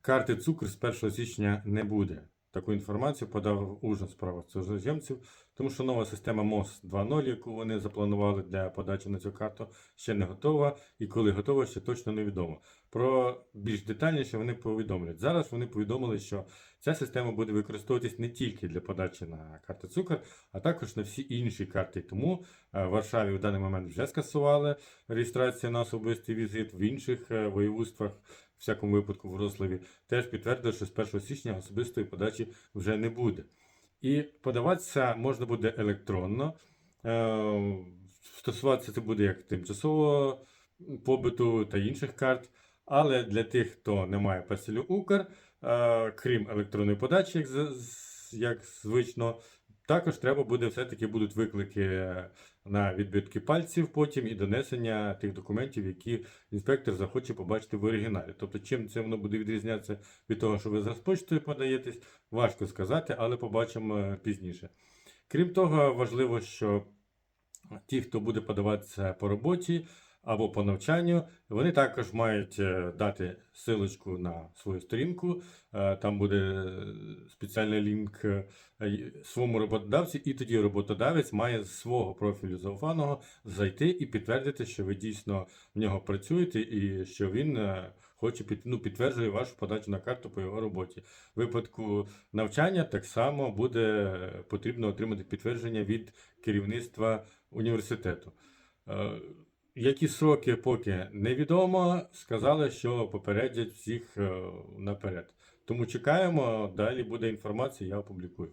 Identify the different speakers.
Speaker 1: карти цукру з 1 січня не буде. Таку інформацію подав ужин справа цудземців, тому що нова система МОС 2.0, яку вони запланували для подачі на цю карту, ще не готова, і коли готова, ще точно невідомо. Про більш детальніше вони повідомлять. Зараз вони повідомили, що ця система буде використовуватись не тільки для подачі на карти цукор, а також на всі інші карти. Тому е, в Варшаві в даний момент вже скасували реєстрацію на особистий візит, в інших е, воєводствах, в всякому випадку в Рославі, теж підтвердили, що з 1 січня особистої подачі вже не буде. І подаватися можна буде електронно. Е, Стосуватися це буде як тимчасового побиту та інших карт. Але для тих, хто не має парселю Укр, е, крім електронної подачі, як звично, також треба буде все-таки будуть виклики на відбитки пальців потім і донесення тих документів, які інспектор захоче побачити в оригіналі. Тобто, чим це воно буде відрізнятися від того, що ви з Розпочтою подаєтесь, важко сказати, але побачимо е, пізніше. Крім того, важливо, що ті, хто буде подаватися по роботі або по навчанню, вони також мають е, дати силочку на свою сторінку. Е, Там буде е, спеціальний лінк своєму роботодавцю, і тоді роботодавець має з свого профілю зауфаного зайти і підтвердити, що ви дійсно в нього працюєте і що він хоче під, ну, підтверджує вашу подачу на карту по його роботі. В випадку навчання так само буде потрібно отримати підтвердження від керівництва університету. Які сроки поки невідомо, сказали, що попередять всіх е, наперед. Тому чекаємо, далі буде інформація, я опублікую.